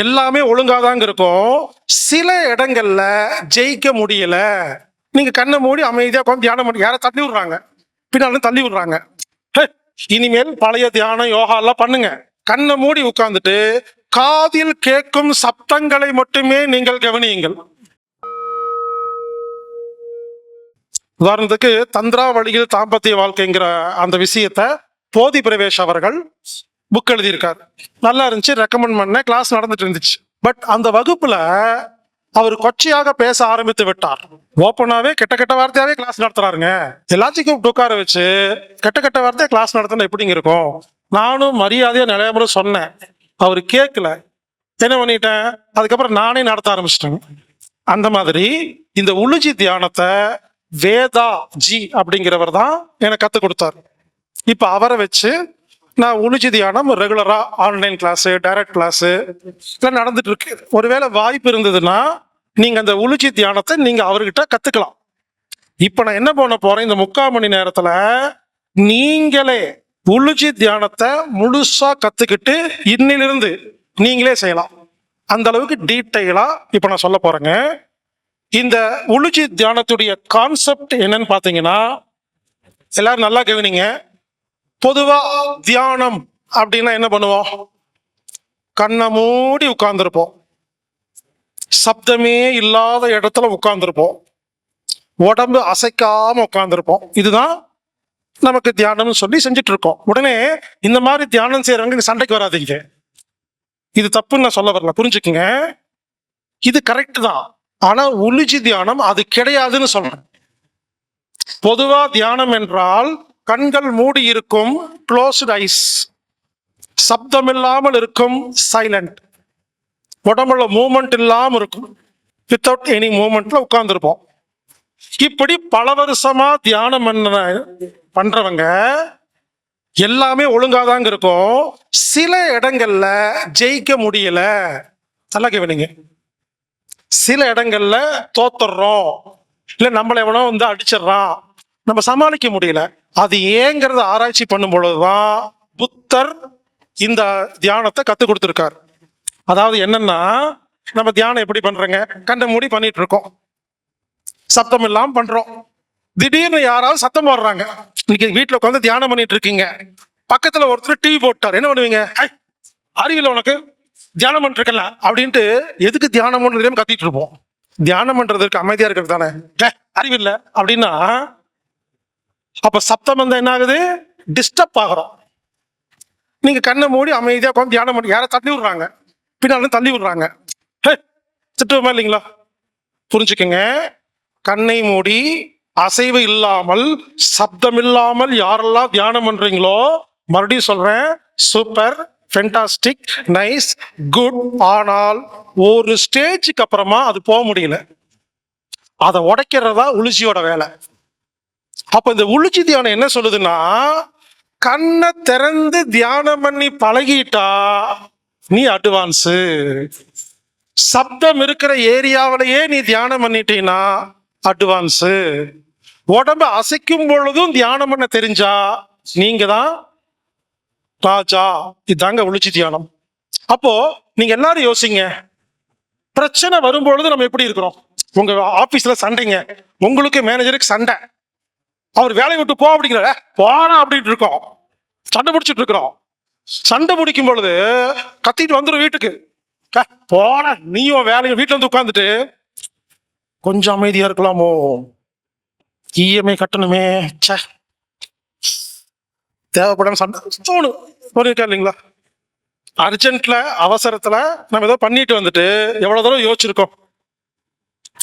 எல்லாமே ஒழுங்காதாங்க இருக்கும். சில இடங்கள்ல ஜெயிக்க முடியல. நீங்க கண்ணை மூடி அமைதியா உட்காந்து தியானம் பண்ணி யாரை தள்ளி விடுறாங்க. பின்னாலும் தள்ளி விடுறாங்க. இனிமேல் பழைய தியானம் யோகா எல்லாம் பண்ணுங்க. கண்ணை மூடி உட்கார்ந்துட்டு காதில் கேட்கும் சப்தங்களை மட்டுமே நீங்கள் கவனியுங்கள். உதாரணத்துக்கு தந்திரா வழியில் தாம்பத்திய வாழ்க்கைங்கிற அந்த விஷயத்த போதி பிரவேஷ் அவர்கள் புக் எழுதியிருக்காரு. நல்லா இருந்துச்சு ரெக்கமெண்ட் பண்ண கிளாஸ் நடந்துட்டு இருந்துச்சு. பட் அந்த வகுப்புல அவர் கொச்சையாக பேச ஆரம்பித்து விட்டார். ஓப்பனாவே கெட்ட கெட்ட வார்த்தையாவே கிளாஸ் நடத்துறாருங்க. எல்லாத்தையும் உட்கார வச்சு கெட்ட கெட்ட வார்த்தையா கிளாஸ் நடத்தினா எப்படிங்க இருக்கும்? நானும் மரியாதையா நிறைய முறை சொன்னேன். அவர் கேட்கல என்ன பண்ணிட்டேன்? அதுக்கப்புறம் நானே நடத்த ஆரம்பிச்சிட்டேன் அந்த மாதிரி இந்த உளுஜி தியானத்தை வேதா ஜி அப்படிங்கிறவர் தான் எனக்கு கற்றுக் கொடுத்தாரு. இப்போ அவரை வச்சு நான் உளுஜி தியானம் ரெகுலராக ஆன்லைன் கிளாஸு டைரக்ட் கிளாஸு எல்லாம் நடந்துட்டு இருக்கு ஒருவேளை வாய்ப்பு இருந்ததுன்னா நீங்கள் அந்த உளுஜி தியானத்தை நீங்கள் அவர்கிட்ட கற்றுக்கலாம் இப்போ நான் என்ன பண்ண போகிறேன் இந்த முக்கால் மணி நேரத்தில் நீங்களே உளுஜி தியானத்தை முழுசாக கற்றுக்கிட்டு இன்னிலிருந்து நீங்களே செய்யலாம். அந்த அளவுக்கு டீட்டெயிலாக இப்போ நான் சொல்ல போகிறேங்க இந்த உளுஜி தியானத்துடைய கான்செப்ட் என்னன்னு பார்த்தீங்கன்னா எல்லாரும் நல்லா கவனிங்க பொதுவா தியானம் அப்படின்னா என்ன பண்ணுவோம்? கண்ணை மூடி உட்கார்ந்துருப்போம். சப்தமே இல்லாத இடத்துல உட்கார்ந்துருப்போம். உடம்பு அசைக்காம உட்கார்ந்துருப்போம். இதுதான் நமக்கு தியானம்னு சொல்லி செஞ்சுட்டு இருக்கோம் உடனே இந்த மாதிரி தியானம் செய்யறவங்க இங்க சண்டைக்கு வராதீங்க. இது தப்புன்னு நான் சொல்ல வரல. புரிஞ்சுக்குங்க. இது கரெக்ட் தான். ஆனா உளுஜி தியானம் அது கிடையாதுன்னு சொல்றேன். பொதுவா தியானம் என்றால் கண்கள் மூடி இருக்கும் க்ளோஸ்ட் ஐஸ் சப்தம் இல்லாமல் இருக்கும் சைலண்ட் உடம்புல மூமெண்ட் இல்லாமல் இருக்கும். வித்தவுட் எனி மூமெண்ட்ல உட்கார்ந்துருப்போம். இப்படி பல வருஷமா தியானம் பண்ண பண்றவங்க எல்லாமே ஒழுங்காதாங்க இருக்கும். சில இடங்கள்ல ஜெயிக்க முடியல. நல்லா கவனிங்க சில இடங்கள்ல தோத்துடுறோம் இல்லை நம்மளை எவனோ வந்து அடிச்சிடுறான். நம்ம சமாளிக்க முடியல. அது ஏங்கிறத ஆராய்ச்சி பண்ணும் பொழுதுதான் புத்தர் இந்த தியானத்தை கத்து கொடுத்துருக்கார். அதாவது என்னன்னா நம்ம தியானம் எப்படி பண்றோங்க? கண்ட மூடி பண்ணிட்டு இருக்கோம் சத்தம் இல்லாம பண்றோம். திடீர்னு யாராவது சத்தம் போடுறாங்க. இன்னைக்கு வீட்டுல உட்காந்து தியானம் பண்ணிட்டு இருக்கீங்க பக்கத்துல ஒருத்தர் டிவி போட்டார். என்ன பண்ணுவீங்க? அறிவில் உனக்கு. தியானம் பண்ணிருக்கல அப்படின்ட்டு எதுக்கு தியானம் பண்ணு கத்திட்டு இருப்போம் தியானம் பண்றதுக்கு அமைதியா இருக்கிறது தானே. "ஏ, அப்படின்னா அப்ப சப்தம் வந்தால் என்ன ஆகுது டிஸ்டர்ப் ஆகுறோம். நீங்க கண்ணை மூடி அமைதியாக உட்காந்து தியானம் பண்ணி யாரை தள்ளி விடுறாங்க. பின்னால தள்ளி விடுறாங்க. ஹே, இல்லைங்களா? புரிஞ்சுக்கங்க. கண்ணை மூடி அசைவு இல்லாமல் சப்தம் இல்லாமல் யாரெல்லாம் தியானம் பண்றீங்களோ மறுபடியும் சொல்றேன். சூப்பர் ஃபென்டாஸ்டிக் நைஸ் குட் ஆனால் ஒரு ஸ்டேஜுக்கு அப்புறமா அது போக முடியல. அதை உடைக்கிறதா உளுச்சியோட வேலை. அப்ப இந்த உளுச்சி தியானம் என்ன சொல்லுதுன்னா கண்ணை திறந்து தியானம் பண்ணி பழகிட்டா நீ அட்வான்ஸு சப்தம் இருக்கிற ஏரியாவிலேயே நீ தியானம் பண்ணிட்டீன்னா அட்வான்ஸு உடம்ப அசைக்கும் பொழுதும் தியானம் பண்ண தெரிஞ்சா நீங்க தான் ராஜா. இதாங்க உளுச்சி தியானம். அப்போ நீங்க எல்லாரும் யோசிங்க. பிரச்சனை வரும்பொழுது நம்ம எப்படி இருக்கிறோம்? உங்க ஆபீஸ்ல சண்டைங்க. உங்களுக்கு மேனேஜருக்கு சண்டை. அவர் வேலையை விட்டு போ அப்படிங்கிற போனா அப்படின்ட்டு இருக்கோம். சண்டை பிடிச்சிட்டு இருக்கிறோம். சண்டை பிடிக்கும் பொழுது கத்திட்டு வந்துடும் வீட்டுக்கு. போன நீயும் வேலையை வீட்டுல வந்து உட்காந்துட்டு கொஞ்சம் அமைதியா இருக்கலாமோ? இஎம்ஐ கட்டணுமே. ச்சே. தேவைப்படாம சண்டை தோணும் புரியுக்கா இல்லைங்களா? அர்ஜென்ட்ல அவசரத்துல நம்ம ஏதோ பண்ணிட்டு வந்துட்டு எவ்வளவு தூரம் யோசிச்சிருக்கோம்.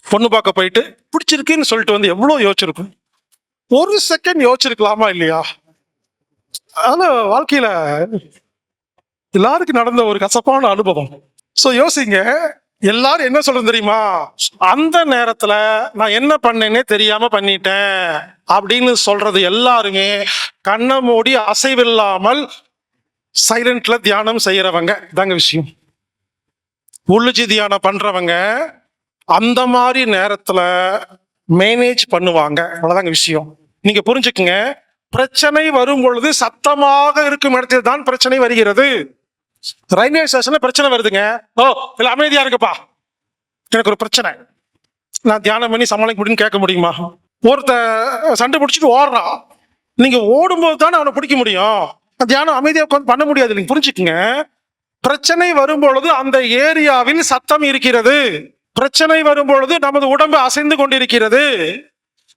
பொண்ணு பார்க்க போயிட்டு பிடிச்சிருக்குன்னு சொல்லிட்டு வந்து எவ்வளவு யோசிச்சிருக்கும்? ஒரு செகண்ட் யோசிச்சிருக்கலாமா இல்லையா? ஆனா வாழ்க்கையில எல்லாருக்கும் நடந்த ஒரு கசப்பான அனுபவம். ஸோ யோசிங்க எல்லாரும் என்ன சொல்றது தெரியுமா? அந்த நேரத்துல நான் என்ன பண்ணேன்னே தெரியாம பண்ணிட்டேன் அப்படின்னு சொல்றது எல்லாருமே கண்ணை மூடி அசைவில்லாமல் சைலண்ட்ல தியானம் செய்யறவங்க. தாங்க விஷயம். உள்ளுச்சி தியானம் பண்றவங்க அந்த மாதிரி நேரத்துல மேனேஜ் பண்ணுவாங்க. அவ்வளவுதாங்க விஷயம். நீங்க புரிஞ்சுக்குங்க. பிரச்சனை வரும் பொழுது சத்தமாக இருக்கும் இடத்தில் தான் பிரச்சனை வருகிறது. ரயில்வே ஸ்டேஷன்ல பிரச்சனை வருதுங்க. ஓ இல்ல அமைதியா இருக்குப்பா எனக்கு ஒரு பிரச்சனை. நான் தியானம் பண்ணி சமாளிக்க முடியும்னு கேட்க முடியுமா? ஒருத்த சண்டை பிடிச்சிட்டு ஓடுறான் நீங்க ஓடும்போது தானே அவனை பிடிக்க முடியும். தியானம் அமைதியா உட்காந்து பண்ண முடியாது. நீங்க புரிஞ்சுக்குங்க. பிரச்சனை வரும்பொழுது அந்த ஏரியாவில் சத்தம் இருக்கிறது. பிரச்சனை வரும்பொழுது நமது உடம்பு அசைந்து கொண்டிருக்கிறது.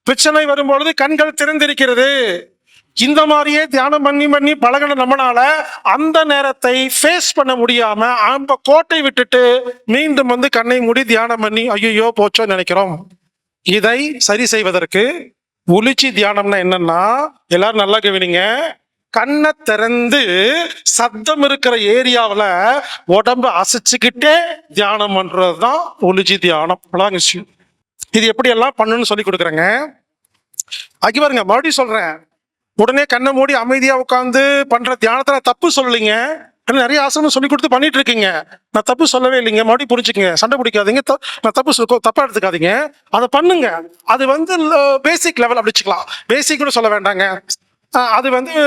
பிரச்சனை வரும்பொழுது கண்கள் திறந்திருக்கிறது. இந்த மாதிரியே தியானம் பண்ணி பண்ணி பழகின நம்மளால அந்த நேரத்தை ஃபேஸ் பண்ண முடியாம அந்த கோட்டை விட்டுட்டு மீண்டும் வந்து கண்ணை மூடி தியானம் பண்ணி ஐயோ போச்சோன்னு நினைக்கிறோம். இதை சரி செய்வதற்கு உளிச்சி தியானம்னா என்னன்னா எல்லாரும் நல்லா கவனிங்க கண்ணை திறந்து சத்தம் இருக்கிற ஏரியாவில் உடம்ப அசைச்சுக்கிட்டே தியானம் பண்றது தான் ஒளிச்சி தியானம். விஷயம். இது எப்படி எல்லாம் பண்ணணும்னு சொல்லி கொடுக்குறேங்க. அங்கே பாருங்க மறுபடியும் சொல்றேன். உடனே கண்ணை மூடி அமைதியா உட்காந்து பண்ற தியானத்தில் தப்பு சொல்லலைங்க. நிறைய ஆசனம் சொல்லி கொடுத்து பண்ணிட்டு இருக்கீங்க. நான் தப்பு சொல்லவே இல்லைங்க. மறுபடியும் புரிஞ்சுக்கங்க. சண்டை பிடிக்காதீங்க. த- நான் தப்பு சொல்ல தப்பா எடுத்துக்காதீங்க. அதை பண்ணுங்க. அது வந்து பேசிக் லெவல் அப்படி வச்சுக்கலாம். பேசிக் கூட சொல்ல வேண்டாங்க. அது வந்து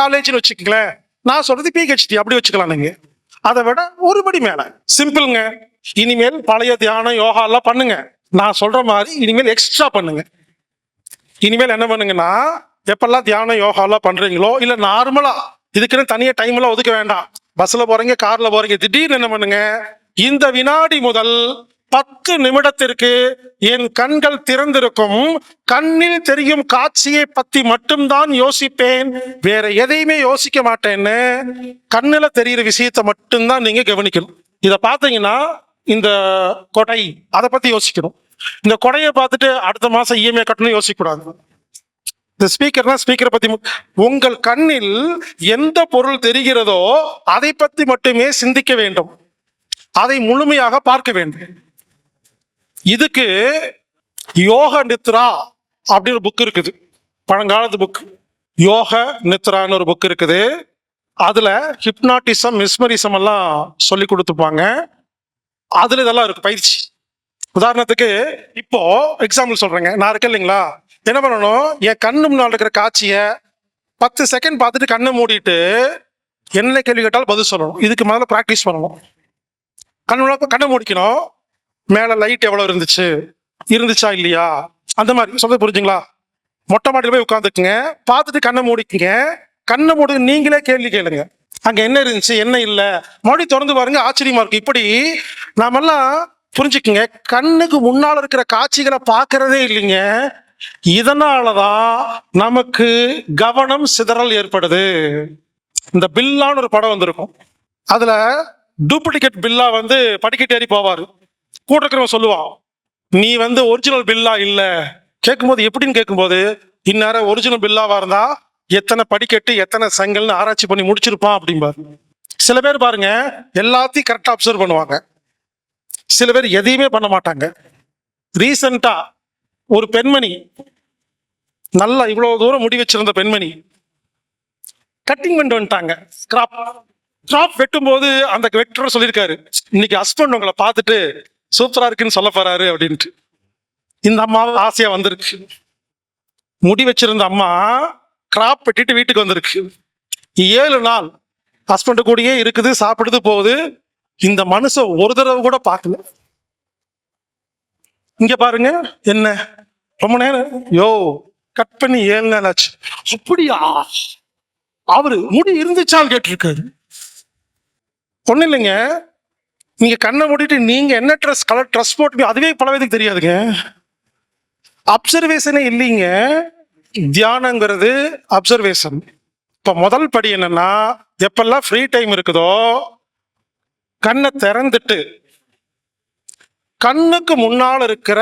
காலேஜ்னு வச்சுக்கங்களேன். நான் சொல்றது பிஹெச்டி அப்படி வச்சுக்கலாம் நீங்க. அதை விட ஒரு படி மேல. சிம்பிள்ங்க இனிமேல் பழைய தியானம் யோகா எல்லாம் பண்ணுங்க. நான் சொல்ற மாதிரி இனிமேல் எக்ஸ்ட்ரா பண்ணுங்க. இனிமேல் என்ன பண்ணுங்கன்னா எப்பெல்லாம் தியானம் யோகாலாம் பண்றீங்களோ இல்ல நார்மலா இதுக்குன்னு தனியா டைம் எல்லாம் ஒதுக்க வேண்டாம். பஸ்ல போறீங்க கார்ல போறீங்க திடீர்னு என்ன பண்ணுங்க இந்த வினாடி முதல் பத்து நிமிடத்திற்கு என் கண்கள் திறந்திருக்கும் கண்ணில் தெரியும் காட்சியை பத்தி மட்டும்தான் யோசிப்பேன். வேற எதையுமே யோசிக்க மாட்டேன்னு கண்ணுல தெரியிற விஷயத்தை மட்டும்தான் நீங்க கவனிக்கணும். இதை பார்த்தீங்கன்னா இந்த கொடை அதை பத்தி யோசிக்கணும். இந்த கொடையை பார்த்துட்டு அடுத்த மாசம் இஎம்ஐ கட்டணும் யோசிக்கக்கூடாது. இந்த ஸ்பீக்கர்னா ஸ்பீக்கரை பத்தி உங்கள் கண்ணில் எந்த பொருள் தெரிகிறதோ அதை பத்தி மட்டுமே சிந்திக்க வேண்டும். அதை முழுமையாக பார்க்க வேண்டும். இதுக்கு யோக நித்ரா அப்படின்னு ஒரு புக் இருக்குது. பழங்காலத்து புக் யோக நித்ரான்னு ஒரு புக் இருக்குது. அதுல ஹிப்னாட்டிசம் மிஸ்மரிசம் எல்லாம் சொல்லி கொடுத்துப்பாங்க. அதுல இதெல்லாம் இருக்கு பயிற்சி. உதாரணத்துக்கு இப்போ எக்ஸாம்பிள் சொல்றேங்க. நான் இருக்கேன் இல்லைங்களா? என்ன பண்ணணும்? என் கண்ணு முன்னால் இருக்கிற காட்சியை பத்து செகண்ட் பார்த்துட்டு கண்ணை மூடிட்டு என்ன கேள்வி கேட்டாலும் பதில் சொல்லணும். இதுக்கு முதல்ல ப்ராக்டிஸ் பண்ணணும். கண்ணு கண்ணை மூடிக்கணும். மேலே லைட் எவ்வளோ இருந்துச்சு? இருந்துச்சா இல்லையா? அந்த மாதிரி. சொல்றது புரிஞ்சுங்களா? மொட்டை மாடியில் போய் உட்காந்துக்குங்க பார்த்துட்டு கண்ணை மூடிக்குங்க. கண்ணை மூடி நீங்களே கேள்வி கேளுங்க. அங்கே என்ன இருந்துச்சு என்ன இல்லை? மறுபடியும் திறந்து பாருங்க ஆச்சரியமா இருக்கு. இப்படி நாமெல்லாம் புரிஞ்சுக்குங்க. கண்ணுக்கு முன்னால் இருக்கிற காட்சிகளை பார்க்கறதே இல்லைங்க. இதனாலதான் நமக்கு கவனம் சிதறல் ஏற்படுது. இந்த பில்லான்னு ஒரு படம் வந்திருக்கும். அதுல டூப்ளிகேட் பில்லா வந்து படிக்கட்டு ஏறி போவாரு. கூட இருக்கிறவன் சொல்லுவான் நீ வந்து ஒரிஜினல் பில்லா இல்ல. கேட்கும்போது எப்படின்னு கேட்கும்போது இந்நேரம் ஒரிஜினல் பில்லாவா இருந்தா எத்தனை படிக்கட்டு எத்தனை செங்கல்னு ஆராய்ச்சி பண்ணி முடிச்சிருப்பான் அப்படிம்பாரு. சில பேர் பாருங்க எல்லாத்தையும் கரெக்டாக அப்சர்வ் பண்ணுவாங்க. சில பேர் எதையுமே பண்ண மாட்டாங்க. ரீசண்டா ஒரு பெண்மணி நல்லா இவ்வளவு தூரம் முடி வச்சிருந்த பெண்மணி கட்டிங் பண்ணிட்டு வந்துட்டாங்க. கிராப் கிராப் வெட்டும்போது அந்த வெட்டர் சொல்லியிருக்காரு. இன்னைக்கு ஹஸ்பண்ட் உங்களை பார்த்துட்டு சூப்பரா இருக்குன்னு சொல்ல போறாரு அப்படின்ட்டு. இந்த அம்மாவும் ஆசையா வந்திருக்கு. முடி வச்சிருந்த அம்மா கிராப் வெட்டிட்டு வீட்டுக்கு வந்திருக்கு ஏழு நாள் ஹஸ்பண்ட் கூடயே இருக்குது சாப்பிடுது போகுது. இந்த மனுஷன் ஒரு தடவை கூட பார்க்கல. இங்க பாருங்க என்ன? ரொம்ப நேரம். யோ கட் பண்ணி ஏழு நாள் ஆச்சு. அப்படியா? அவரு முடி இருந்துச்சான்னு கேட்டிருக்காரு. ஒண்ணு இல்லைங்க. நீங்க கண்ணை மூடிட்டு நீங்க என்ன ட்ரெஸ் கலர் ட்ரெஸ் போட்டு அதுவே பல பேருக்கு தெரியாதுங்க. அப்சர்வேஷனே இல்லைங்க. தியானங்கிறது அப்சர்வேஷன் இப்போ முதல் படி என்னன்னா எப்பெல்லாம் ஃப்ரீ டைம் இருக்குதோ கண்ணை திறந்துட்டு கண்ணுக்கு முன்னால் இருக்கிற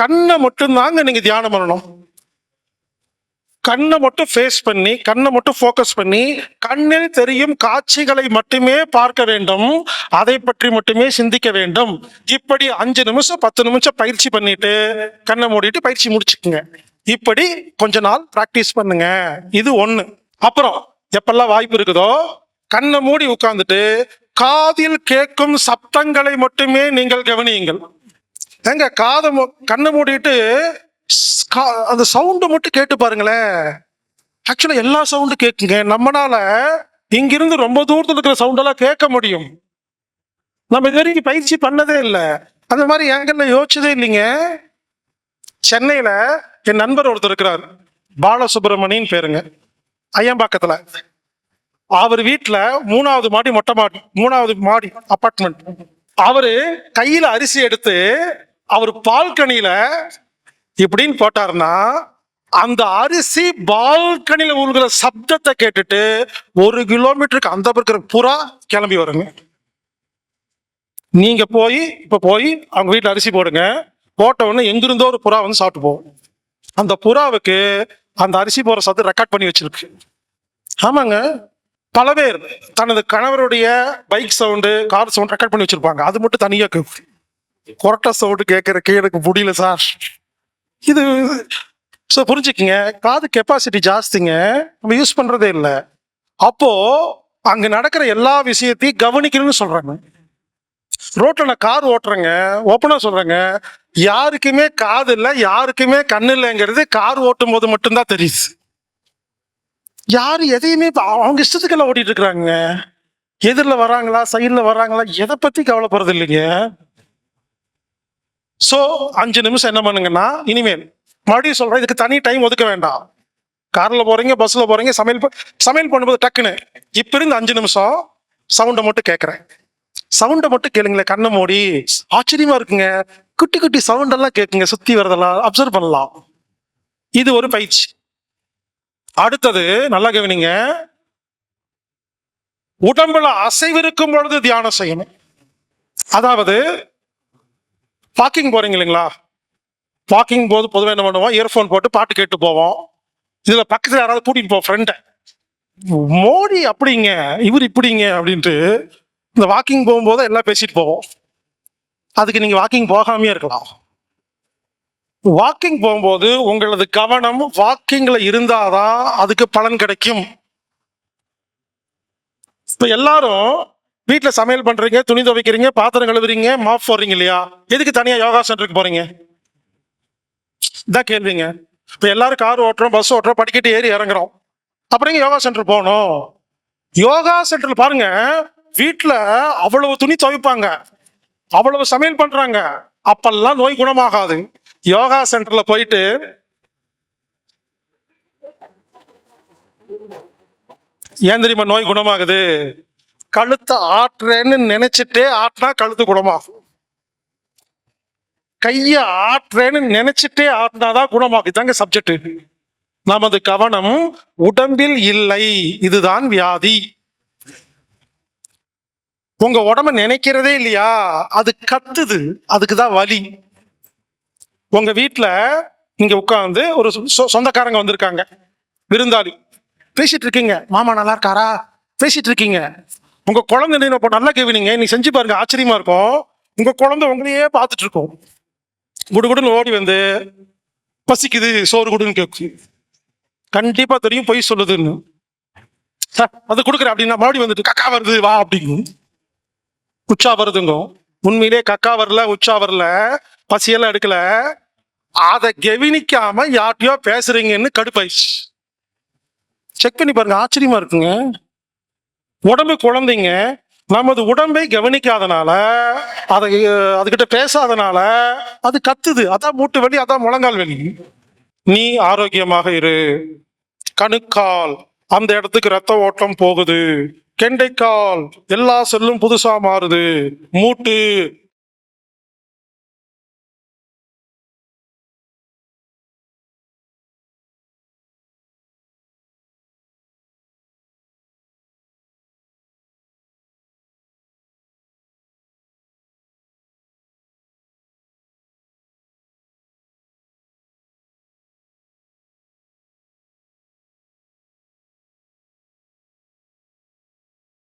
கண்ணை மட்டும்தாங்க நீங்கள் தியானம் பண்ணணும். கண்ணை மட்டும் ஃபேஸ் பண்ணி கண்ணை மட்டும் ஃபோக்கஸ் பண்ணி கண்ணில் தெரியும் காட்சிகளை மட்டுமே பார்க்க வேண்டும். அதை பற்றி மட்டுமே சிந்திக்க வேண்டும். இப்படி அஞ்சு நிமிஷம் பத்து நிமிஷம் பயிற்சி பண்ணிட்டு கண்ணை மூடிட்டு பயிற்சி முடிச்சுக்குங்க. இப்படி கொஞ்ச நாள் பிராக்டிஸ் பண்ணுங்க. இது ஒண்ணு. அப்புறம் எப்பெல்லாம் வாய்ப்பு இருக்குதோ கண்ணை மூடி உட்கார்ந்துட்டு காதில் கேட்கும் சப்தங்களை மட்டுமே நீங்கள் கவனியுங்கள். ஏங்க காதை மு- கண்ணை மூடிட்டு கா- அந்த சவுண்டு மட்டும் கேட்டு பாருங்களேன். ஆக்சுவலா எல்லா சவுண்டும் கேட்குங்க. நம்மளால இங்கிருந்து ரொம்ப தூரத்தில் இருக்கிற சவுண்டெல்லாம் கேட்க முடியும். நம்ம இது வரைக்கும் பயிற்சி பண்ணதே இல்லை. அந்த மாதிரி எங்கள்ல யோசிச்சதே இல்லைங்க. சென்னையில என் நண்பர் ஒருத்தர் இருக்கிறார். பாலசுப்ரமணியன் பேருங்க. ஐயம்பாக்கத்தில். அவர் வீட்டில் மூணாவது மாடி மொட்டை மாடி மூணாவது மாடி அப்பார்ட்மெண்ட் அவரு கையில அரிசி எடுத்து அவர் பால்கனியில இப்படின்னு போட்டாருன்னா அந்த அரிசி பால்கனியில உழுகிற சப்தத்தை கேட்டுட்டு ஒரு கிலோமீட்டருக்கு அந்த இருக்கிற புறா கிளம்பி வருங்க. நீங்க போய் இப்ப போய் அவங்க வீட்டுல அரிசி போடுங்க. போட்ட உடனே எங்கிருந்தோ ஒரு புறா வந்து சாப்பிட்டு போகும். அந்த புறாவுக்கு அந்த அரிசி போற சத்து ரெக்கார்ட் பண்ணி வச்சிருக்கு. ஆமாங்க. பல பேர் தனது கணவருடைய bike sound car sound record பண்ணி வச்சிருப்பாங்க. அது மட்டும் தனியாக கேட்கும் கொரட்டை சவுண்டு கேட்குற எனக்கு முடியல சார். இது ஸோ புரிஞ்சுக்கிங்க. காது கெப்பாசிட்டி ஜாஸ்திங்க. நம்ம யூஸ் பண்ணுறதே இல்லை. அப்போது அங்கே நடக்கிற எல்லா விஷயத்தையும் கவனிக்கணும்னு சொல்கிறாங்க ரோட்டில் நான் கார் ஓட்டுறேங்க. ஓப்பனாக சொல்கிறேங்க யாருக்குமே காது இல்லை யாருக்குமே கண் இல்லைங்கிறது கார் ஓட்டும் போது மட்டும்தான் தெரியுது. யாரு எதையுமே அவங்க இஷ்டத்துக்கெல்லாம் ஓட்டிட்டு இருக்கிறாங்க எதிரில் வராங்களா சைடில் வராங்களா எதை பற்றி கவலைப்படுறது இல்லைங்க. ஸோ அஞ்சு நிமிஷம் என்ன பண்ணுங்கன்னா இனிமேல் மறுபடியும் சொல்கிறேன் இதுக்கு தனி டைம் ஒதுக்க வேண்டாம். காரில் போகிறீங்க பஸ்ஸில் போகிறீங்க சமையல் சமையல் பண்ணும்போது டக்குன்னு இப்போ இருந்து அஞ்சு நிமிஷம் சவுண்டை மட்டும் கேட்குறேன் சவுண்டை மட்டும் கேளுங்களேன் கண்ணை மூடி. ஆச்சரியமா இருக்குங்க. குட்டி குட்டி சவுண்ட் எல்லாம் கேட்குங்க சுத்தி வரதெல்லாம் அப்சர்வ் பண்ணலாம். இது ஒரு பயிற்சி. அடுத்தது நல்லா கவனிங்க. உடம்புல அசைவிருக்கும் பொழுது தியானம் செய்யணும். அதாவது வாக்கிங் போறீங்க இல்லைங்களா? வாக்கிங் போது பொதுவாக என்ன பண்ணுவோம்? இயர்ஃபோன் போட்டு பாட்டு கேட்டு போவோம். இதுல பக்கத்துல யாராவது கூட்டிட்டு போவோம் ஃப்ரெண்டை மோடி அப்படிங்க இவர் இப்படிங்க அப்படின்ட்டு இந்த வாக்கிங் போகும்போது எல்லாம் பேசிட்டு போவோம். அதுக்கு நீங்க வாக்கிங் போகாமே இருக்கலாம். வாக்கிங் போகும்போது உங்களது கவனம் வாக்கிங்ல இருந்தாதான் அதுக்கு பலன் கிடைக்கும். இப்ப எல்லாரும் வீட்டில் சமையல் பண்றீங்க துணி துவைக்கிறீங்க பாத்திரம் கழுவுறீங்க மாப் போடுறீங்க இல்லையா? எதுக்கு தனியா யோகா சென்டருக்கு போறீங்க? இதான் கேள்விங்க. இப்ப எல்லாரும் கார் ஓட்டுறோம் பஸ் ஓட்டுறோம் படிக்கட்டு ஏறி இறங்குறோம். அப்புறம் யோகா சென்டர் போகணும். யோகா சென்டர் பாருங்க வீட்டில் அவ்வளவு துணி துவைப்பாங்க. அவ்வளவு சமையல் பண்றாங்க. அப்பெல்லாம் நோய் குணமாகாது. யோகா சென்டர்ல போயிட்டு ஏன் தெரியுமா நோய் குணமாகுது? கழுத்தை ஆட்டுறேன்னு நினைச்சிட்டே ஆட்டினா கழுத்து குணமாகும். கைய ஆட்டுறேன்னு நினைச்சிட்டே ஆட்டினாதான் குணமாகும். இதாங்க சப்ஜெக்ட் நமது கவனம் உடம்பில் இல்லை. இதுதான் வியாதி. உங்க உடம்ப நினைக்கிறதே இல்லையா? அது கத்துது. அதுக்கு தான் வலி. உங்க வீட்டில் இங்க உட்காந்து ஒரு சொ- சொந்தக்காரங்க வந்திருக்காங்க. விருந்தாளி. பேசிட்டு இருக்கீங்க. மாமா நல்லா இருக்காரா? பேசிட்டு இருக்கீங்க. உங்க குழந்தை இப்போ நல்லா கேவினீங்க. நீ செஞ்சு பாருங்க. ஆச்சரியமா இருக்கும். உங்க குழந்தை உங்களையே பார்த்துட்டு இருக்கும். குடுகுடுன்னு ஓடி வந்து பசிக்குது சோறு குடுன்னு கேட்கும் கண்டிப்பா தெரியும் பொய் சொல்லுதுன்னு. சார் அது கொடுக்குறேன். அப்படின்னா மறுபடியும் வந்துட்டு கக்கா வருது வா அப்படிங்கும் உச்சா வருதுங்கும் உண்மையிலே கக்கா வரல உச்சா வரல பசியெல்லாம் எடுக்கல. அதை கெவினிக்காம யார்ட்டையோ பேசுறீங்கன்னு கடுப்பாயிடுச்சு. செக் பண்ணி பாருங்க ஆச்சரியமா இருக்குங்க. உடம்பு குழந்தைங்க நமது உடம்பை கவனிக்காதனால அதை அதுகிட்ட பேசாதனால அது கத்துது. அதான் மூட்டு வலி அதான் முழங்கால் வலி. நீ ஆரோக்கியமாக இரு. கணுக்கால் அந்த இடத்துக்கு ரத்த ஓட்டம் போகுது. கெண்டைக்கால் எல்லா செல்லும் புதுசா மாறுது. மூட்டு